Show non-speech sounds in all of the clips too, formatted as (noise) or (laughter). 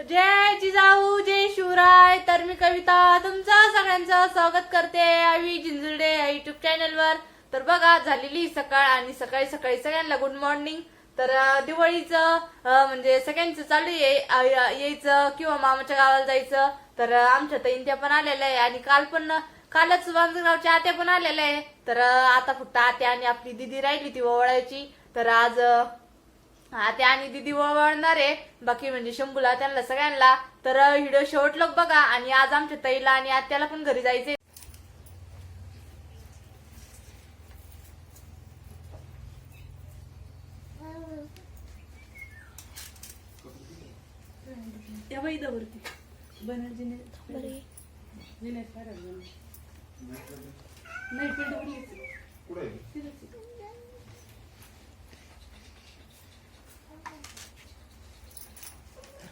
जय जिजाऊ जय शिवराय. तर मी कविता तुमचं सगळ्यांचं स्वागत करते आवी जिंजुर्डे या युट्यूब चॅनलवर तर बघा झालेली सकाळ आणि सकाळी सकाळी सगळ्यांना गुड मॉर्निंग तर दिवाळीचं म्हणजे सगळ्यांचं चालू यायचं किंवा मामाच्या गावाला जायचं. तर आमच्या तर त्या पण आलेल्या आहे आणि काल पण कालच गावच्या आत्या पण आलेल्या आहे. तर आता फक्त आत्या आणि आपली दिदी राहिली ती ओवळायची. तर आज अं, आत्या आणि दिदी वळवणार आहे. बाकी म्हणजे शंभूला त्यांना सगळ्यांना. तर व्हिडिओ शेवट लोक बघा. आणि आज आमच्या ताईला आणि आत्याला पण घरी जण. नाही,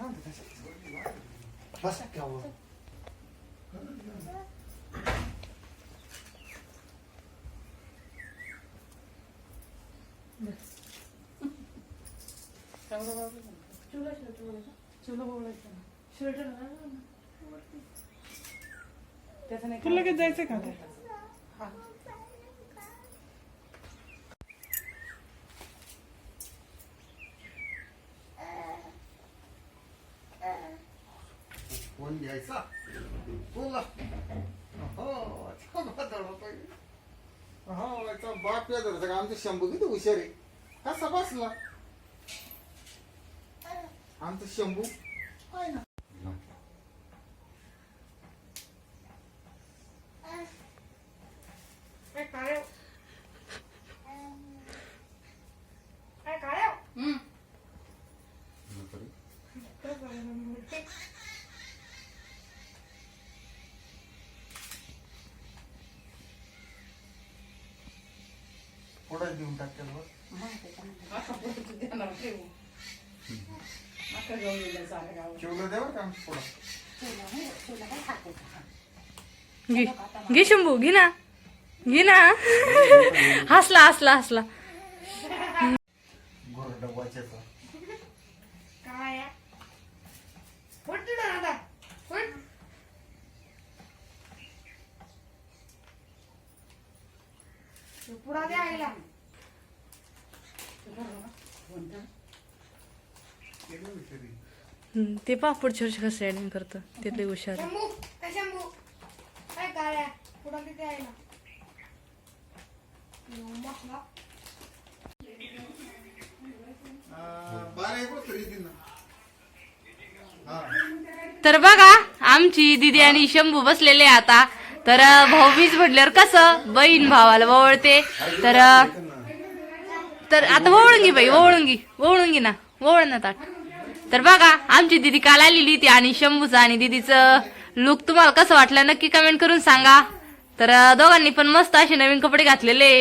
पिंड उडलीच. तिथंच आहे. बसा केव्हा चुला शिरा, चुला शिरा. चुला बोलायचं ना. शिरा ठेवला ना. त्याचं नाही तुला लगेच जायचं का फोन घ्यायचा? बोला. हो हो याचा बाप या धरता का? आमचं शंभू किती हुशार आहे. कसा बसला? आमचं शंभू? आहे ना. पुढे देऊन टाकते बघ. चिवलं बरं का घे घे शंभू घे ना. घे ना. (laughs) हसला हसला हसला. काय दादा द्या आईला. हुशारी. हम्म, ते पा पुढच्या वर्षी कसं ऍडिंग करतं? ते लई हुशार आहे. शंभू काय शंभू काय काळ्या पुढं किती आहे ना. बसला अं, बारा एक वाजता येतील ना. तर बघा आमची दिदी आणि शंभू बसलेले आहे आता. तर अं, भाऊबीज म्हटल्यावर कसं बहीण भावाला वळते. तर अं, तर आता वळून घे बाई वळून घे घे ना वळ ना ताट. तर बघा आमची दिदी काल आलेली ती आणि शंभूचं आणि दिदीचं लुक तुम्हाला कसं वाटलं नक्की कमेंट करून सांगा. तर दोघांनी पण मस्त असे नवीन कपडे घातलेले.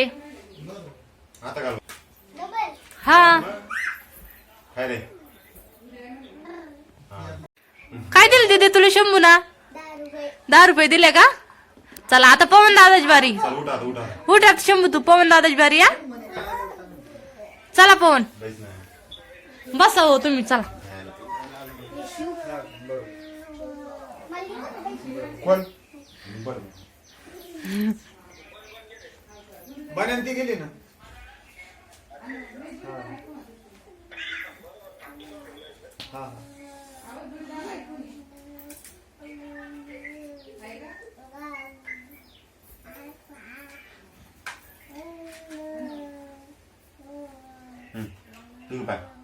हा. काय दिलं दिदी तुला शंभू ना दहा रुपये दिले का? चला आता पवन दादाची बारी. उठा शंभू तू पवन दादाची बारी या चला पवन बसा हो तुम्ही चला. कोण? बरं. बन्यान ती गेली ना? हा हा. ठीक आहे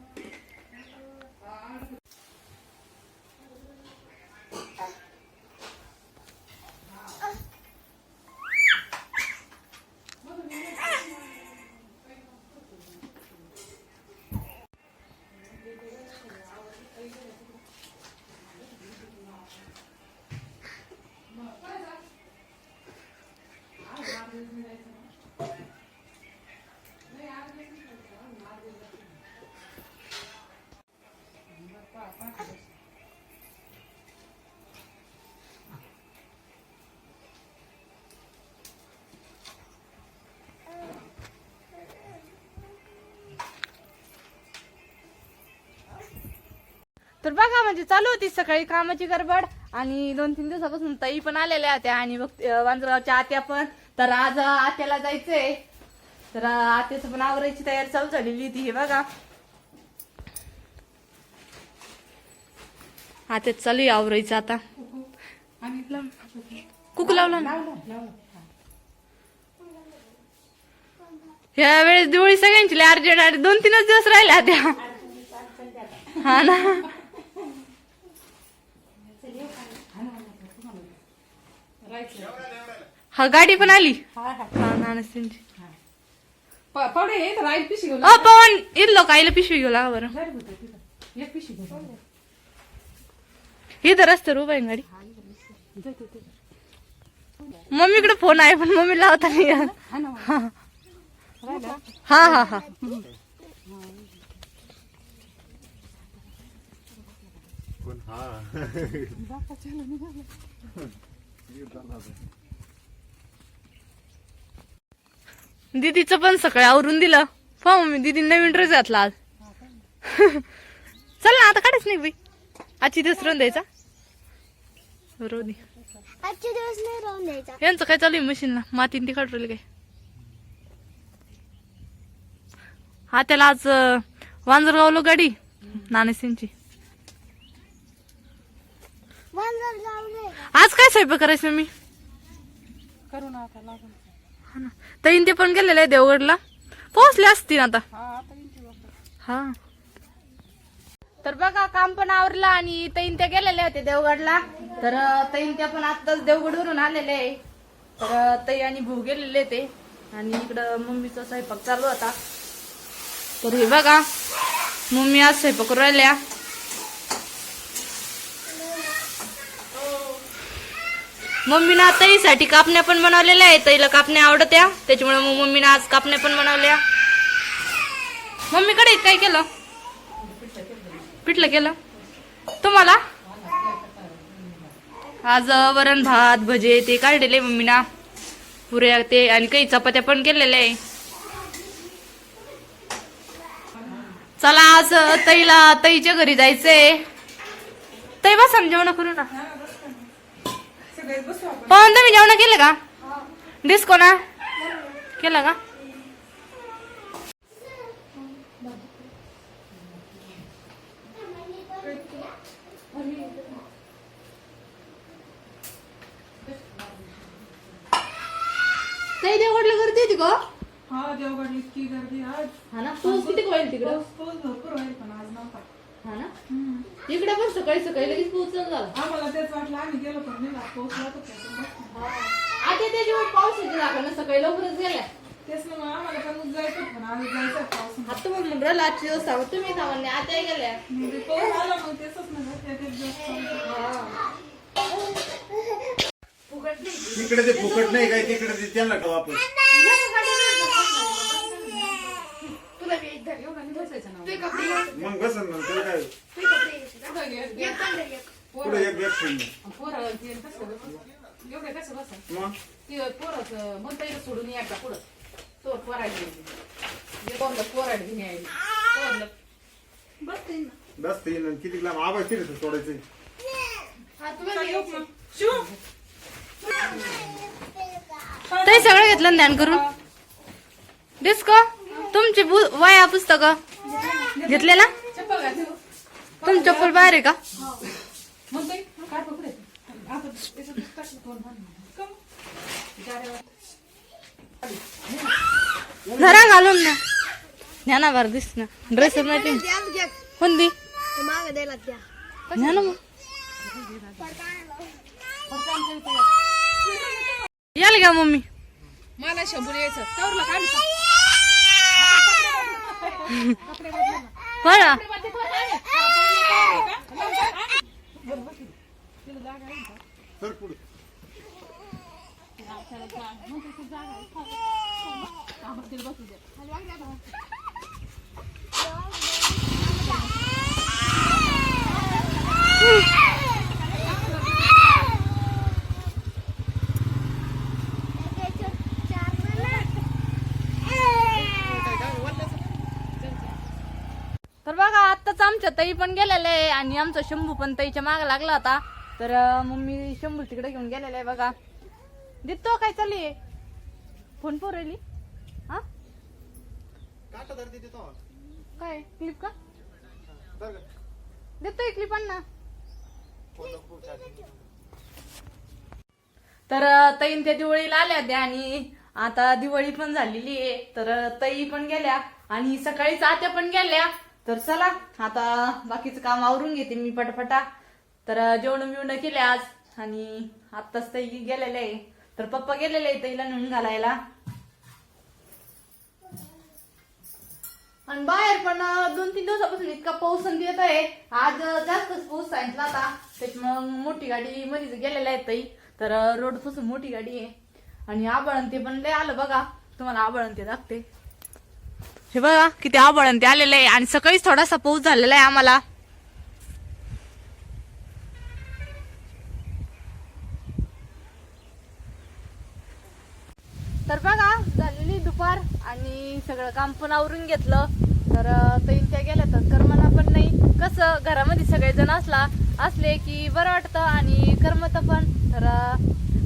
तर बघा म्हणजे चालू होती सकाळी कामाची गडबड आणि दोन तीन दिवसापासून ताई पण आलेल्या होत्या आणि मग अं, वांजगावच्या आत्या पण. तर आज आत्याला जायचंय. तर आत्याचं पण आवरायची तयारी चालू झालेली होती हे बघा. आत्याच चालू आहे आवरायचं आता. कुकू लावला ना? ह्या वेळेस दिवाळी सगळ्यांची अर्जंट आणि दोन तीनच दिवस राहिल्या त्या. हा ना? हा गाडी पण आली. हा हे अ पवन इथलो कायला पिशवी घेऊ लागा बरं. एक पिशी घेऊन इथं रस्त्यावर उभा आहे गाडी. मम्मीकडे फोन आहे पण मम्मी लावता नाही. हा हा. हा हा दीदीचं पण सकाळी आवरून दिलं. पहा मम्मी दीदी नवीन ड्रेस घातला आज. चल ना आता काढच नाही बाई. आजची दिवस राहून द्यायचा. बरोबर दे. आजचे दिवस नाही राहून द्यायचा. यांचं काय चालू आहे मशीनला मातीन ती काढू काय? हा त्याला आज वांजरगावलो गाडी नाणेसिंगची वांजर लावले आज काय स्वयंपाक करायचं मी करू ना आता लागून. हा ना. तईन ते पण गेलेले आहे देवगडला. पोहोचले असतील आता. हा आता येईन ती वापस. हा. तर बघा काम पण आवरलं आणि तईन त्या गेलेले होते देवगडला. तर अं, तईन त्या पण आताच देवगडवरून आलेले आहे. तर अं, तई आणि भाऊ गेलेले ते. आणि इकडं मम्मीचा स्वयंपाक चालू होता. तर हे बघा मम्मी आज स्वयंपाक करू राहिल्या. मम्मीनं तईसाठी कापण्या पण बनवलेल्या आहे तईला कापण्या आवडत्या. त्याच्यामुळे मग मम्मीनं आज कापण्या पण बनवल्या. मम्मीकडे काय केलं? पिठलं केलं? तुम्हाला? आज वरण भात भजे ते काढलेले मम्मीना. पुऱ्या ते आणि काही चपात्या पण केलेल्या आहे. चला आज तईला तईच्या घरी जायचंय. तई बा समजवणं करू ना पवन तुम्ही जेवण केलं का? डिस्को ना. केलं का? काही देवगडला गर्दी होती का हा देवगड इतकी गर्दी आज. हा ना पाऊस किती होईल तिकडं. पाऊस पाऊस भरपूर होईल पण आज नव्हता. हा ना? इकडे पण सकाळी सकाळी लगेच पाऊस चालू झाला आम्हाला तेच वाटलं आम्ही गेलो पण नाही ना पाऊस लागत होता आता त्याच्यावर पाऊस येते दाखवणं सकाळी लवकरच गेल्या. तेच ना मग आम्हाला पण जायचं पण पाऊस. आता मग म्हणलं आजची दिवस सांगू तुम्ही सामान्य आता गेल्या. म्हणजे पाऊस आला मग तेच ना ते चालू. तिकडे ते फुकट नाही काय तिकडे ते त्यांना का वापस मग बस ना त्याला काय पुढे एक बॅग ठेवून दे. पोरं ते कसं बस- एवढे कसं बस मग? ते पोरं म्हणता येईल सोडून यायचा पुढं? तो कोणलं पोरायला घेऊन यायला पोरलं बस ते येईन. किती लांब? आवाज तिथे सोडायचं. ते सगळं घेतलं ना ध्यान करून? डिस्को तुमची बु- वया पुस्तक. घेतलेला? चप्पल तुमची चप्पल बाहेर आहे का? म्हणतोय? काय पकडे आता. कम. धरा घालून ना. ज्ञाना बार दिस ना. ड्रेस माहिती कोणती? माग द्यायला त्या ज्ञाना मग. याल का मम्मी. मला शंभर यायचं. तवरला (laughs) हो ना सर पुढे तर बघा आत्ताच आमच्या ताई पण गेलेले आहे आणि आमचा शंभू पण ताईच्या माग लागला होता. तर मम्मी शंभू तिकडे घेऊन गेलेला आहे बघा. देतो काय चालली फोन पोर राहिली हा काय क्लिप का? देतोय क्लिप ना. तर ताईन त्या दिवाळीला आल्या होत्या आणि आता दिवाळी पण झालेली आहे. तर ताई पण गेल्या आणि सकाळीच आत्या पण गेल्या. तर चला आता बाकीचं काम आवरून घेते मी पटापटा. तर जेवण बिवणं केले आज. आणि आत्ताच ताई गेलेले आहे. तर पप्पा गेलेले आहे तिला नेऊन घालायला. आणि बाहेर पण दोन तीन दिवसापासून इतका पाऊस आणि येत आहे. आज जास्तच पाऊस सांगितला आता त्याच्यामुळे मोठी गाडी मध्ये गेलेल्या आहेत ताई. तर रोडपासून मोठी गाडी आहे. आणि आबळण ते पण लय आलं बघा. तुम्हाला आबळण ते दाखते. हे बघा किती आबळण ते आलेलं आहे. आणि सकाळीच थोडासा पाऊस झालेला आहे आम्हाला. तर बघा झालेली दुपार आणि सगळं काम पण आवरून घेतलं. तर त्या गेल्या तर करमना पण नाही. कसं घरामध्ये सगळेजण असला असले की बरं वाटतं आणि करमत पण. तर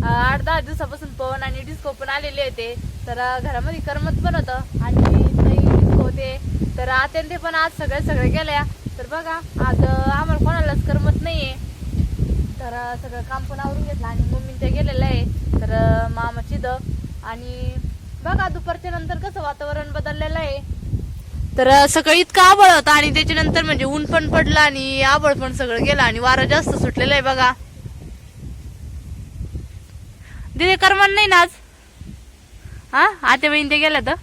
आठ दहा दिवसापासून पण आणि डिस्को पण आलेले होते. तर घरामध्ये करमत पण होतं. आणि डिस्को होते. तर आत्यांते पण आज सगळे सगळे गेल्या तर बघा आज आम्हाला कोणालाच करमत नाहीये. तर सगळं काम पण आवरून घेतलं आणि मम्मी ते गेलेलं आहे. तर मामाची द आणि बघा दुपारच्या नंतर कसं वातावरण बदललेलं आहे. तर सकाळी इतकं आबळ होतं आणि त्याच्यानंतर म्हणजे ऊन पण पडलं आणि आबळ पण सगळं गेलं आणि वारं जास्त सुटलेलं आहे बघा. दिदे करमन नाही ना आज? हा? आते बहीण ते गेल्या तर?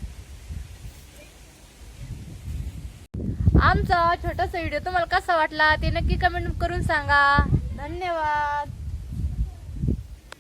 आमचा छोटासा व्हिडिओ तुम्हाला कसा वाटला ते नक्की कमेंट करून सांगा. धन्यवाद.